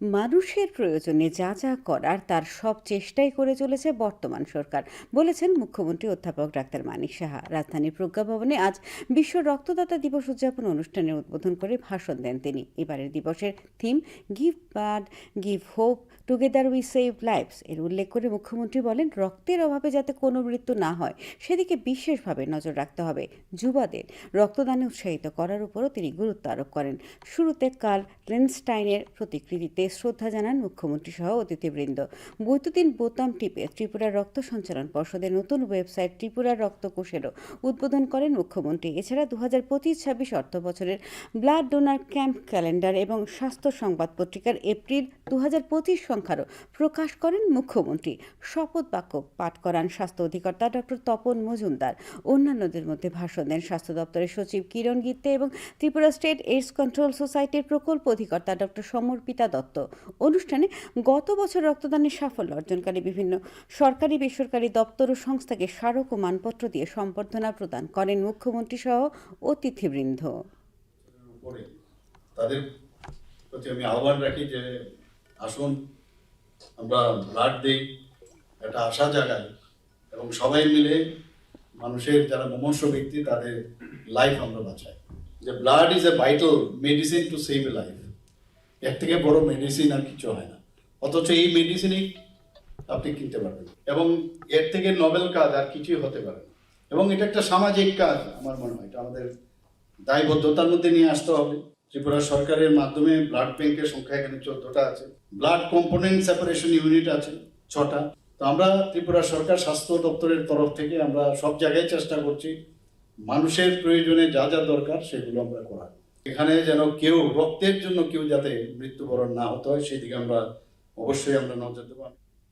মানুষের প্রয়োজনে যা যা করার তার সব চেষ্টাই করে চলেছে বর্তমান সরকার, বলেছেন মুখ্যমন্ত্রী অধ্যাপক ডাক্তার মানিক সাহা। রাজধানীর প্রজ্ঞাভবনে আজ বিশ্ব রক্তদাতা দিবস উদযাপন অনুষ্ঠানের উদ্বোধন করে ভাষণ দেন তিনি। এবারের দিবসের theme give blood give hope together we save lives এর উল্লেখ করে মুখ্যমন্ত্রী বলেন, রক্তের অভাবে যাতে কোনো মৃত্যু না হয়, সেদিকে বিশেষভাবে নজর রাখতে হবে যুবাদের। রক্তদানে উৎসাহিত করার উপরও তিনি গুরুত্ব আরোপ করেন। শুরুতে কার্ল লেনস্টাইনের প্রতিকৃতিতে শ্রদ্ধা জানান মুখ্যমন্ত্রী সহ অতিথিবৃন্দ। বৈদ্যুতিন বোতাম টিপে ত্রিপুরার রক্ত সঞ্চালন পর্ষদের নতুন ওয়েবসাইট ত্রিপুরার রক্তকোষেরও উদ্বোধন করেন মুখ্যমন্ত্রী। এছাড়া দু হাজার পঁচিশ ছাব্বিশ অর্থ বছরের ব্লাড ডোনার ক্যাম্প ক্যালেন্ডার এবং স্বাস্থ্য সংবাদ পত্রিকার এপ্রিল দু হাজার পঁচিশ সংখ্যারও প্রকাশ করেন মুখ্যমন্ত্রী। শপথ বাক্য পাঠ করান স্বাস্থ্য অধিকর্তা ডক্টর তপন মজুমদার। অন্যান্যদের মধ্যে ভাষণ দেন স্বাস্থ্য দপ্তরের সচিব কিরণ গিত্তে এবং ত্রিপুরা স্টেট এইডস কন্ট্রোল সোসাইটির প্রকল্প অধিকর্তা ডক্টর সমর্পিতা দত্ত। অনুষ্ঠানে গত বছর রক্তদানের সাফল্য অর্জনকারী বিভিন্ন সরকারি, বেসরকারি দপ্তর ও সংস্থাকে স্মারক ও মানপত্র দিয়ে সম্বর্ধনা প্রদান করেন মুখ্যমন্ত্রী সহ অতিথিবৃন্দ তাদের প্রতি আমি আহ্বান রাখি যে আসুন, আমরা ব্লাড দিই, একটা আশা জাগাই এবং সবাই মিলে মানুষের যারা মুমূর্ষ ব্যক্তি, তাদের লাইফ আমরা বাঁচাই। যে blood is a vital medicine to save a life এর থেকে বড় মেডিসিন আর কিছু হয় না। অথচ এই মেডিসিনই আপনি কিনতে পারবেন। এবং এর থেকে নভেল কাজ আর কিছুই হতে পারে এবং এটা একটা সামাজিক কাজ, আমার মনে হয়। এটা আমাদের দায়বদ্ধতার মধ্যে নিয়ে আসতে হবে। ত্রিপুরা সরকারের মাধ্যমে ব্লাড ব্যাংকের সংখ্যা এখানে চোদ্দটা আছে। ব্লাড কম্পোনেন্ট সেপারেশন ইউনিট আছে, ছটা। তো আমরা ত্রিপুরা সরকার স্বাস্থ্য দপ্তরের তরফ থেকে আমরা সব জায়গায় চেষ্টা করছি। মানুষের প্রয়োজনে যা যা দরকার সেগুলো আমরা করার। এখানে যেন কেউ রক্তের জন্য কেউ যাতে মৃত্যুবরণ না হতে হয়, সেই দিকে আমরা অবশ্যই আমরা নজর দেবো।